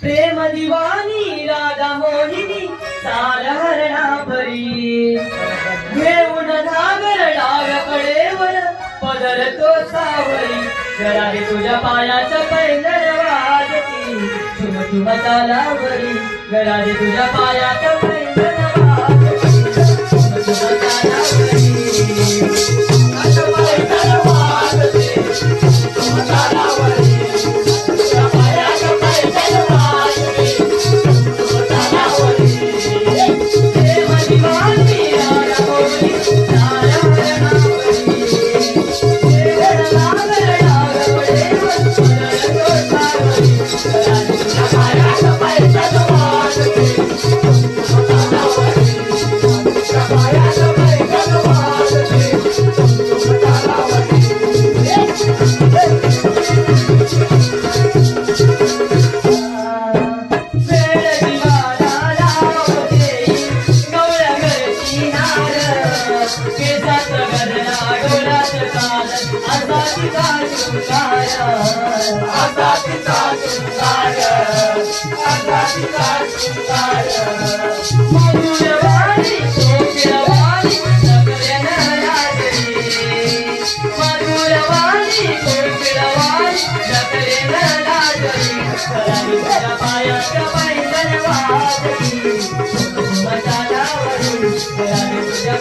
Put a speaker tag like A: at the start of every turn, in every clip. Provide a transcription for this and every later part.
A: प्रेम दिवानी राधा मोहिनी सार हरणा परी. घेऊन घागर डाग कडेवर पदर तो सावरी. गळाले तुझ्या पायाचं पैंजण वाजती. तुम तुम तालावरी हे तुझ्या पायाचं पैंजण वाजती. तुम तुम तालावरी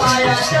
A: पायाच्या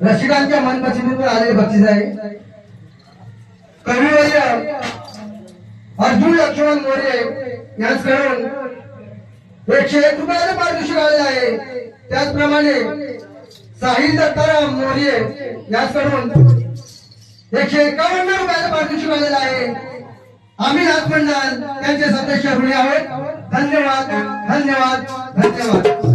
B: रसिकांच्या मनपसंतीतून आलेले बक्षीस आहे कविवर्य अर्जुन लक्ष्मण मोरे यांच्याकडून एकशे एक रुपयाचं पारितोषिक आले आहे. त्याचप्रमाणे साहिल दत्ताराम मोरे याचकडून एकशे एकावन्न रुपयाचं पारितोषिक आलेलं आहे. आम्ही नाथमंडळ त्यांचे सदस्य ऋणी आहोत. धन्यवाद धन्यवाद धन्यवाद.